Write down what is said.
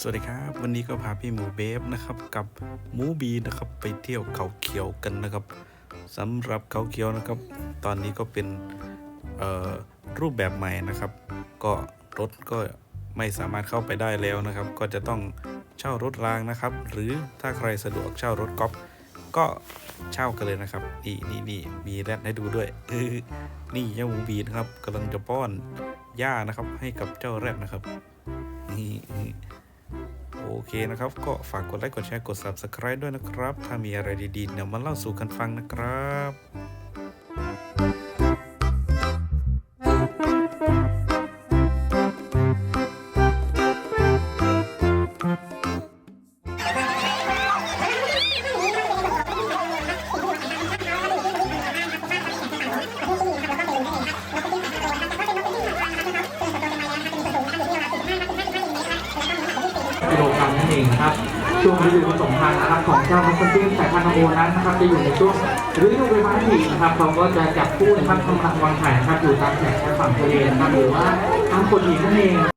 สวัสดีครับ วันนี้ก็พาพี่หมูเบฟนะครับกับหมูบีนะครับไปเที่ยวเขาเขียวกันนะครับสำหรับเขาเขียวนะครับ ตอนนี้ก็เป็นรูปแบบใหม่นะครับ ก็รถก็ไม่สามารถเข้าไปได้แล้วนะครับ ก็จะต้องเช่ารถรางนะครับ หรือถ้าใครสะดวกเช่ารถกอล์ฟก็เช่ากันเลยนะครับ นี่นี่นี่มีแรดให้ดูด้วยนี่เจ้าหมูบีนะครับกำลังจะป้อนหญ้านะครับ ให้กับเจ้าแรดนะครับนี่ เคนะครับ ก็ฝากกดไลค์กดแชร์กด Subscribe ด้วยนะครับ ถ้ามีอะไรดีๆเนี่ยมาเล่าสู่กันฟังนะครับ องนะครับช่วงฤดูผสมพันธุ์นะครับของเจ้ามัสดุสายพันธุ์โอนั้นนะครับจะอยู่ในช่วงฤดูใบไม้ผลินะครับเขาก็จะจับคู่นะครับทำรังวางไข่นะครับอยู่ตามแถบชายฝั่งทะเลนะครับหรือว่าตามโขดหินนั่นเอง